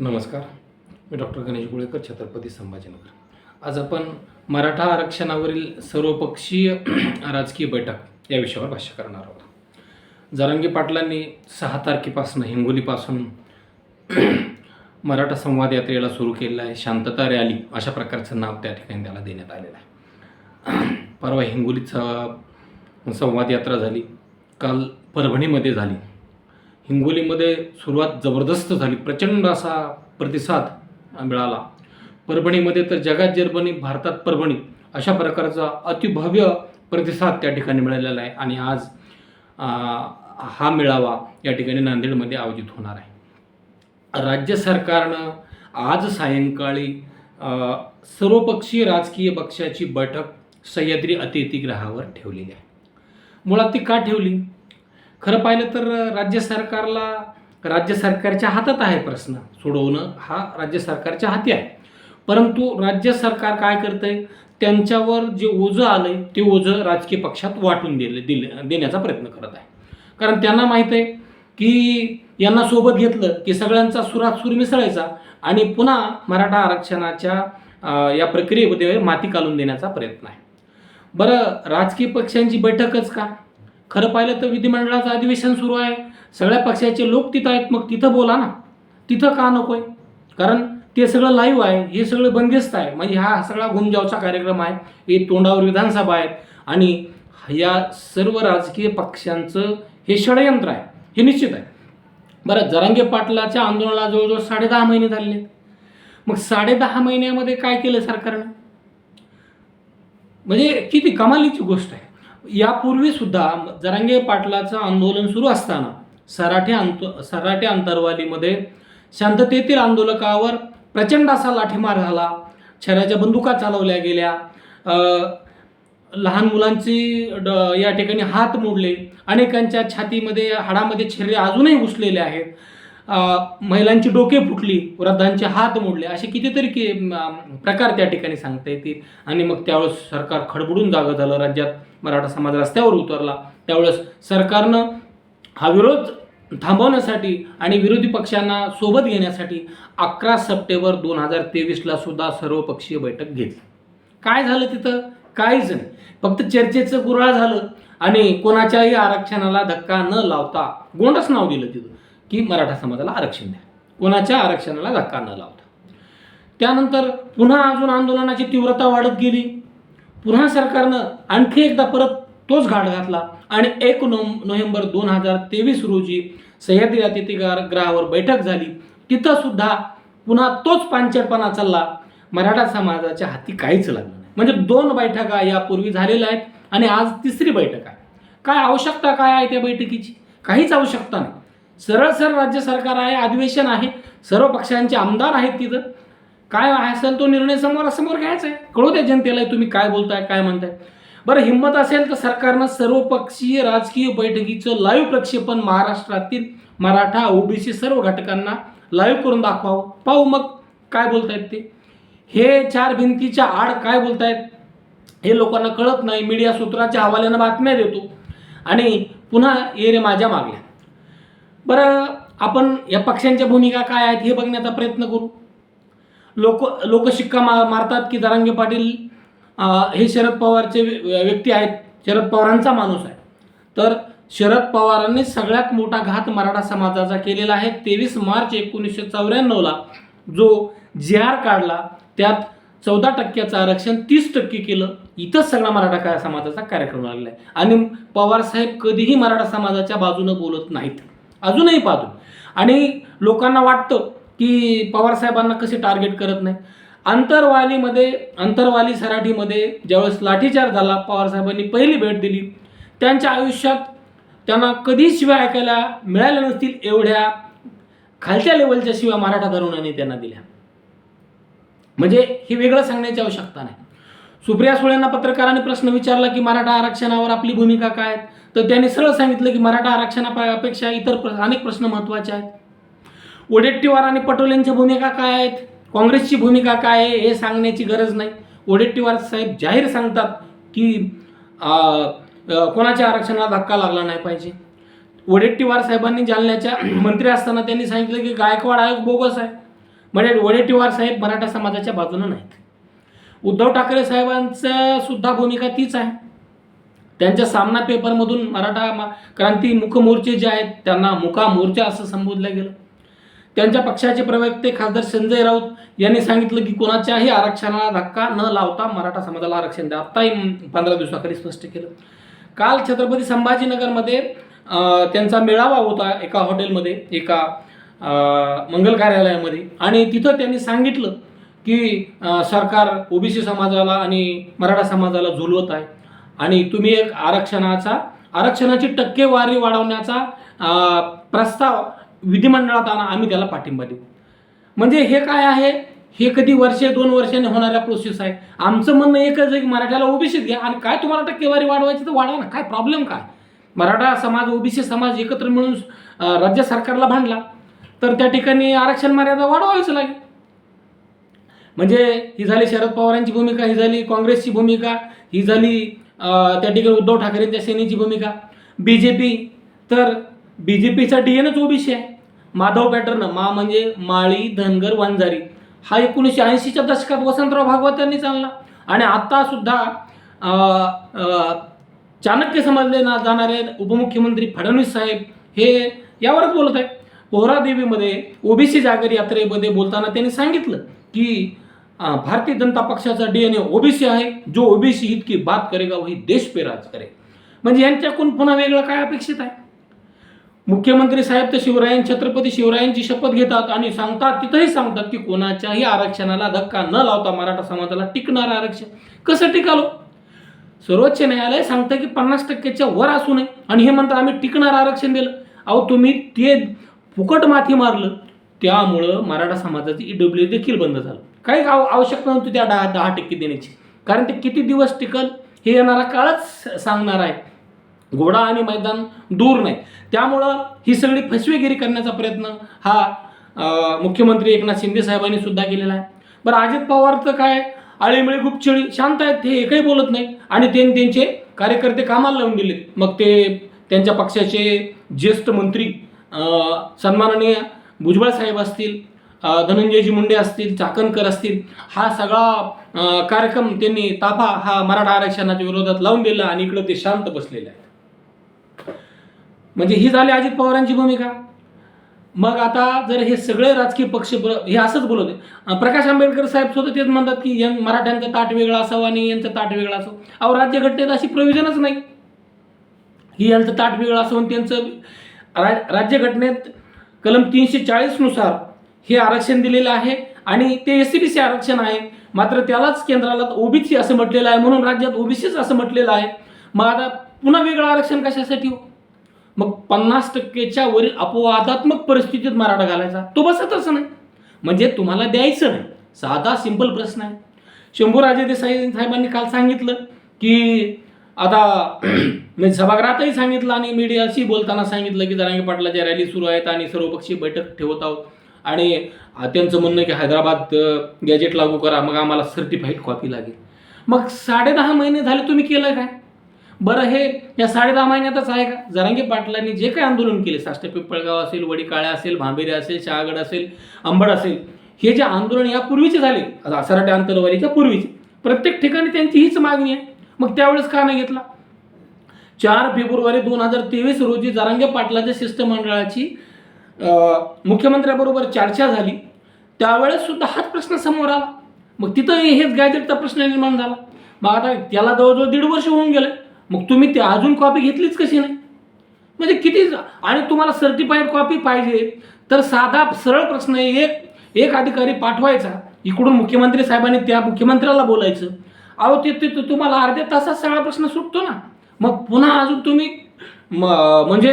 नमस्कार. मी डॉक्टर गणेश गुळेकर छत्रपती संभाजीनगर. आज आपण मराठा आरक्षणावरील सर्वपक्षीय राजकीय बैठक या विषयावर भाष्य करणार आहोत. जारंगी पाटलांनी सहा तारखेपासून हिंगोलीपासून मराठा संवाद यात्रेला सुरू केलेला आहे. शांतता रॅली अशा प्रकारचं नाव त्या ठिकाणी त्याला देण्यात आलेलं आहे. परवा हिंगोलीचा संवाद यात्रा झाली. काल परभणीमध्ये झाली. हिंगोलीमध्ये सुरुवात जबरदस्त झाली. प्रचंड असा प्रतिसाद मिळाला. परभणीमध्ये तर जगात जर्मनी भारतात परभणी अशा प्रकारचा अतिभव्य प्रतिसाद त्या ठिकाणी मिळालेला आहे आणि आज हा मेळावा या ठिकाणी नांदेडमध्ये आयोजित होणार आहे. राज्य सरकारनं आज सायंकाळी सर्वपक्षीय राजकीय पक्षाची बैठक सह्याद्री अतिथीगृहावर ठेवलेली आहे. मुळात ती का ठेवली? खरं पाहिलं तर राज्य सरकारला राज्य सरकारच्या हातात आहे प्रश्न सोडवणं हा राज्य सरकारच्या हाती आहे. परंतु राज्य सरकार काय करतंय? त्यांच्यावर जे ओझं आलंय ते ओझं राजकीय पक्षात वाटून दिले दिले देण्याचा प्रयत्न करत आहे. कारण त्यांना माहीत आहे की यांना सोबत घेतलं की सगळ्यांचा सुरात सूर मिसळायचा आणि पुन्हा मराठा आरक्षणाच्या या प्रक्रियेमध्ये माती कालून देण्याचा प्रयत्न आहे. बरं राजकीय पक्षांची बैठकच का? खरं पाहिलं तर विधिमंडळाचं अधिवेशन सुरू आहे. सगळ्या पक्षाचे लोक तिथं आहेत मग तिथं बोला ना. तिथं का नको आहे कारण ते सगळं लाईव्ह आहे हे सगळं बंदिस्त आहे. म्हणजे हा सगळा घुमजावचा कार्यक्रम आहे हे तोंडावर विधानसभा आहेत आणि या सर्व राजकीय पक्षांचं हे षडयंत्र आहे हे निश्चित आहे. बरं जरांगे पाटलाच्या आंदोलनाला जवळजवळ साडे दहा महिने झालेले आहेत. मग साडेदहा महिन्यामध्ये काय केलं सरकारनं? म्हणजे किती कमालीची गोष्ट आहे. यापूर्वी सुद्धा जरांगे पाटलाचं आंदोलन सुरू असताना सराठे अंत सराठे अंतरवालीमध्ये शांततेतील आंदोलकावर प्रचंड असा लाठीमार झाला. छऱ्याच्या बंदुका चालवल्या गेल्या. लहान मुलांची ड या ठिकाणी हात मोडले. अनेकांच्या छातीमध्ये हाडामध्ये छिरे अजूनही घुसलेले आहेत. महिलांची डोके फुटली वृद्धांचे हात मोडले असे कितीतरी के प्रकार त्या ठिकाणी सांगता येतील. आणि मग त्यावेळेस सरकार खडबडून जागं झालं. राज्यात मराठा समाज रस्त्यावर उतरला. त्यावेळेस सरकारनं हा विरोध थांबवण्यासाठी आणि विरोधी पक्षांना सोबत घेण्यासाठी अकरा सप्टेंबर दोन हजार तेवीसला सुद्धा सर्वपक्षीय बैठक घेतली. काय झालं तिथं? काहीच नाही. फक्त चर्चेचं गुराळ झालं. आणि कोणाच्याही आरक्षणाला धक्का न लावता गोंडच नाव दिलं तिथं. की मराठा समाजाला आरक्षण द्या. कोणाच्या आरक्षणाला धक्का न लावता. त्यानंतर पुन्हा अजून आंदोलनाची तीव्रता वाढत गेली. पुन्हा सरकारनं आणखी एकदा परत तोच घाट घातला आणि एक नो नोव्हेंबर दोन हजार तेवीस रोजी सह्याद्री अतिथीगृहावर बैठक झाली. तिथं सुद्धा पुन्हा तोच पांचटपणा चालला. मराठा समाजाच्या हाती काहीच लागलं नाही. म्हणजे दोन बैठका यापूर्वी झालेल्या आहेत आणि आज तिसरी बैठक आहे. काय आवश्यकता काय आहे त्या बैठकीची? काहीच आवश्यकता नाही. सरळ सरळ राज्य सरकार आहे अधिवेशन आहे सर्व पक्षांचे आमदार आहेत तिथं. काय असेल तो निर्णय समोरासमोर घ्यायचा आहे. कळू द्या जनतेला तुम्ही काय बोलताय काय म्हणताय. बरं हिंमत असेल तर सरकारनं सर्वपक्षीय राजकीय बैठकीचं लाईव्ह प्रक्षेपण महाराष्ट्रातील मराठा ओबीसी सर्व घटकांना लाईव्ह करून दाखवावं. पाहू मग काय बोलतायत ते. हे चार भिंतीच्या आड काय बोलतायत हे लोकांना कळत नाही. मीडिया सूत्राच्या हवाल्यानं बातम्या देतो. आणि पुन्हा ये रे माझ्या मागल्या. बरं आपण या पक्षांच्या भूमिका काय आहेत हे बघण्याचा प्रयत्न करू. लोक लोक शिक्का मा मारतात की दरांगे पाटील हे शरद पवारचे व्य- व्यक्ती आहेत. शरद पवारांचा माणूस आहे. तर शरद पवारांनी सगळ्यात मोठा घात मराठा समाजाचा केलेला आहे. तेवीस मार्च एकोणीसशे चौऱ्याण्णवला जो जे आर काढला त्यात चौदा टक्क्याचं आरक्षण तीस टक्के केलं. इथंच सगळा मराठा काय समाजाचा कार्यक्रम आलेला आहे आणि पवार साहेब कधीही मराठा समाजाच्या बाजूनं बोलत नाहीत. अजूनही पाहतो. आणि लोकांना वाटतं की पवार साहेबांना कसे टार्गेट करत नाही. अंतरवालीमध्ये अंतरवाली सराठीमध्ये ज्यावेळेस लाठीचार झाला पवार साहेबांनी पहिली भेट दिली. त्यांच्या आयुष्यात त्यांना कधीच शिवाय ऐकायला मिळाल्या नसतील एवढ्या खालच्या लेवलच्या शिवा मराठा तरुणांनी त्यांना दिल्या. म्हणजे हे वेगळं सांगण्याची आवश्यकता नाही. सुप्रिया सुळेंना पत्रकाराने प्रश्न विचारला की मराठा आरक्षणावर आपली भूमिका काय? आहे? तर त्यांनी सरळ सांगितलं की मराठा आरक्षणापेक्षा इतर प्र- अनेक प्रश्न महत्त्वाचे आहेत. वडेट्टीवार आणि पटोलेंच्या भूमिका काय आहेत? काँग्रेसची भूमिका काय आहे? हे सांगण्याची गरज नाही. ओडेट्टीवार साहेब जाहीर सांगतात की कोणाच्या आरक्षणाला धक्का लागला नाही पाहिजे. वडेट्टीवार साहेबांनी जालन्याच्या मंत्री असताना त्यांनी सांगितलं की गायकवाड आयोग बोगस आहे. म्हणजे वडेट्टीवार साहेब मराठा समाजाच्या बाजूनं नाहीत. उद्धव ठाकरे साहेबांचं सुद्धा भूमिका तीच आहे. त्यांच्या सामना पेपरमधून मराठा मा- क्रांती मुखमोर्चे जे आहेत त्यांना मुका मोर्चा असं संबोधलं गेलं. त्यांच्या पक्षाचे प्रवक्ते खासदार संजय राऊत यांनी सांगितलं की कोणाच्याही आरक्षणाला धक्का न लावता मराठा समाजाला आरक्षण द्या. आत्ताही पंधरा दिवसाखाली स्पष्ट केलं. काल छत्रपती संभाजीनगरमध्ये त्यांचा मेळावा होता एका हॉटेलमध्ये एका मंगल कार्यालयामध्ये. आणि तिथं त्यांनी सांगितलं की सरकार ओबीसी समाजाला आणि मराठा समाजाला झुलवत आहे. आणि तुम्ही एक आरक्षणाचा आरक्षणाची टक्केवारी वाढवण्याचा प्रस्ताव विधिमंडळात आणा आम्ही त्याला पाठिंबा देऊ. म्हणजे हे काय आहे? हे कधी वर्षे दोन वर्षाने होणाऱ्या प्रोसेस आहे. आमचं म्हणणं एकच आहे की मराठ्याला ओबीसीत घ्या आणि काय तुम्हाला टक्केवारी वाढवायची तर वाढवा ना. काय प्रॉब्लेम काय? मराठा समाज ओबीसी समाज एकत्र मिळून राज्य सरकारला भांडला. तर त्या ठिकाणी आरक्षण मर्यादा वाढवावीच लागेल. म्हणजे ही झाली शरद पवारांची भूमिका ही झाली काँग्रेसची भूमिका ही झाली त्या ठिकाणी उद्धव ठाकरेंच्या सेनेची भूमिका. बी जे पी तर बी जे पीचा डी एनच ओबीसी आहे. माधव पॅटर्न मा म्हणजे माळी धनगर वंजारी. हा एकोणीसशे ऐंशीच्या दशकात वसंतराव भागवत यांनी चालला. आणि आत्तासुद्धा चाणक्य समजले ना जाणारे उपमुख्यमंत्री फडणवीस साहेब हे यावरच बोलत आहेत. पोहरादेवीमध्ये ओबीसी जागर यात्रेमध्ये बोलताना त्यांनी सांगितलं की भारतीय जनता पक्षाचा डी एन ए ओबीसी आहे जो ओबीसी इतकी बात करेगा वही देश पे राज करे. म्हणजे यांच्याकडून पुन्हा वेगळं काय अपेक्षित आहे? मुख्यमंत्री साहेब तर शिवरायन छत्रपती शिवरायांची शपथ घेतात आणि सांगतात तिथंही सांगतात की कोणाच्याही आरक्षणाला धक्का न लावता मराठा समाजाला टिकणारं आरक्षण. कसं टिकालो सर्वोच्च न्यायालय सांगतं की पन्नास टक्क्याच्या वर असू नये. आणि हे म्हणतात आम्ही टिकणारं आरक्षण दिलं. अहो तुम्ही ते फुकट माथी मारलं. त्यामुळं मराठा समाजाचं ई डब्ल्यू देखील बंद झालं. काही आव आवश्यकता नव्हती त्या दहा दहा टक्के देण्याची. कारण ते किती दिवस टिकल हे येणारा काळच सांगणार आहे. घोडा आणि मैदान दूर नाही. त्यामुळं ही सगळी फसवेगिरी करण्याचा प्रयत्न हा मुख्यमंत्री एकनाथ शिंदे साहेबांनी सुद्धा केलेला आहे. बरं अजित पवारचं काय आळीमिळी गुपचिळी शांत आहेत ते एकही बोलत नाही. आणि त्यांनी त्यांचे कार्यकर्ते कामाला लावून दिले मग ते त्यांच्या पक्षाचे ज्येष्ठ मंत्री सन्माननीय भुजबळ साहेब असतील धनंजयजी मुंडे असतील चाकणकर असतील हा सगळा कार्यक्रम त्यांनी ताफा हा मराठा आरक्षणाच्या विरोधात लावून दिला आणि इकडं ते शांत बसलेले आहेत. म्हणजे ही झाली अजित पवारांची भूमिका. मग आता जर हे सगळे राजकीय पक्ष हे असंच बोलवते प्रकाश आंबेडकर साहेब स्वतः तेच म्हणतात की यं मराठ्यांचं ताट वेगळं असावं आणि यांचं ताट वेगळं असावं अहो राज्यघटनेत अशी प्रोव्हिजनच नाही. की यांचं ताट वेगळं असावं आणि त्यांचं राज्यघटनेत कलम तीनशे चाळीसनुसार हे आरक्षण दिलेलं आहे आणि ते एस सी बी सी आरक्षण आहे. मात्र त्यालाच केंद्राला ओबीसी असं म्हटलेलं आहे म्हणून राज्यात ओबीसीच असं म्हटलेलं आहे. मग आता पुन्हा वेगळं आरक्षण कशासाठी हो? मग पन्नास टक्केच्या वरील अपवादात्मक परिस्थितीत मराठा घालायचा. तो बसतच नाही. म्हणजे तुम्हाला द्यायचं नाही. साधा सिंपल प्रश्न आहे. शंभूराजे देसाई साहेबांनी काल सांगितलं की आता मी सभागृहातही सांगितलं आणि मीडियाशी बोलताना सांगितलं की जरांगी पाटलाच्या रॅली सुरू आहेत आणि सर्वपक्षीय बैठक ठेवत आहोत. आणि त्यांचं म्हणणं की हैदराबाद गॅजेट लागू करा मग आम्हाला सर्टिफाईड कॉपी लागेल. मग साडेदहा महिने झाले तुम्ही केलं काय? बरं हे या साडेदहा महिन्यातच आहे का? जरांगे पाटलांनी जे काही आंदोलन केले साष्ट पिंपळगाव असेल वडीकाळ्या असेल भांबेरे असेल शहागड असेल अंबड असेल हे जे आंदोलन यापूर्वीचे झाले आता सराटे आंतरवालीच्या पूर्वीचे प्रत्येक ठिकाणी त्यांची हीच मागणी आहे. मग त्यावेळेस का नाही घेतला? चार फेब्रुवारी दोन हजार तेवीस रोजी जरांगे पाटलाच्या शिष्टमंडळाची मुख्यमंत्र्याबरोबर चर्चा झाली. त्यावेळेस सुद्धा हाच प्रश्न समोर आला. मग तिथं हेच गायत्रीचा प्रश्न निर्माण झाला. मग आता त्याला जवळजवळ दीड वर्ष होऊन गेलं. मग तुम्ही ते अजून कॉपी घेतलीच कशी नाही? म्हणजे किती आणि तुम्हाला सर्टिफाईड कॉपी पाहिजे. तर साधा सरळ प्रश्न एक एक अधिकारी पाठवायचा. इकडून मुख्यमंत्री साहेबांनी त्या मुख्यमंत्र्याला बोलायचं. अहो ते ते तुम्हाला अर्ध्या तासात सगळा प्रश्न सुटतो ना. मग पुन्हा अजून तुम्ही म्हणजे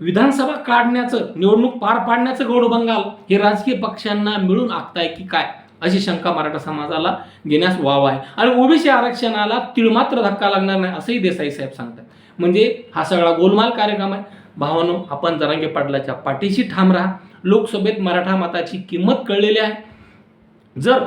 विधानसभा काढण्याचं निवडणूक पार पाडण्याचं गौड बंगाल हे राजकीय पक्षांना मिळून आखताय की काय? अशी शंका मराठा समाजाला घेण्यास वाव आहे. आणि ओबीसी आरक्षणाला तिळमात्र धक्का लागणार नाही असंही देसाई साहेब सांगतात. म्हणजे हा सगळा गोलमाल कार्यक्रम आहे. भावानो आपण जरांगे पाटलाच्या पाठीशी ठाम राहा. लोकसभेत मराठा मताची किंमत कळलेली आहे. जर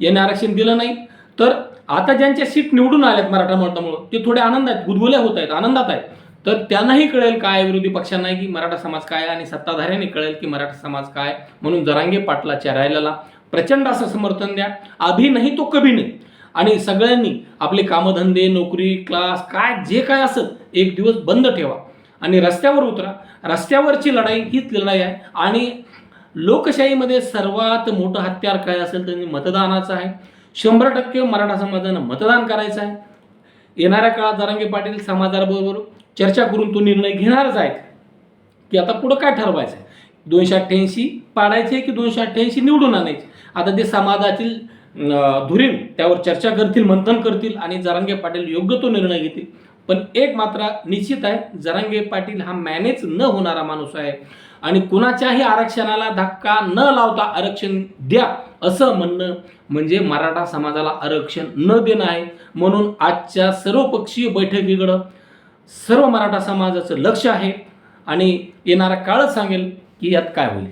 याने आरक्षण दिलं नाही तर आता ज्यांच्या सीट निवडून आल्यात मराठा मतामुळं ते थोडे आनंद आहेत गुदगुल्या होत आहेत आनंदात आहेत. तर त्यांनाही कळेल काय विरोधी पक्षांनाही की मराठा समाज काय आहे आणि सत्ताधाऱ्यांनी कळेल की मराठा समाज काय म्हणून जरांगे पाटलाच्या रायलाला प्रचंड असं समर्थन द्या. अभि नाही तो कभी नाही. आणि सगळ्यांनी आपले कामधंदे नोकरी क्लास काय जे काय असं एक दिवस बंद ठेवा. आणि रस्त्यावर उतरा. रस्त्यावरची लढाई हीच लढाई आहे. आणि लोकशाहीमध्ये सर्वात मोठं हत्यार काय असेल तर म्हणजे मतदानाचं आहे. शंभर टक्के मराठा समाजानं मतदान करायचं आहे. येणाऱ्या काळात जरंगे पाटील समाजाबरोबर चर्चा करून तो निर्णय घेणारच आहेत. की आता पुढं काय ठरवायचं? आहे दोनशे अठ्ठ्याऐंशी पाडायचे की दोनशे अठ्ठ्याऐंशी निवडून आणायचे? आता ते समाजातील अं, धुरीण त्यावर चर्चा करतील मंथन करतील आणि जरंगे पाटील योग्य तो निर्णय घेतील. पण एक मात्र निश्चित आहे जरांगे पाटील हा मॅनेज न होणारा माणूस आहे. आणि कुणाच्याही आरक्षणाला धक्का न लावता आरक्षण द्या असं म्हणणं म्हणजे मराठा समाजाला आरक्षण न देणं आहे. म्हणून आजच्या सर्वपक्षीय बैठकीकडं सर्व मराठा समाजाचं लक्ष आहे. आणि येणारा काळच सांगेल की यात काय होईल.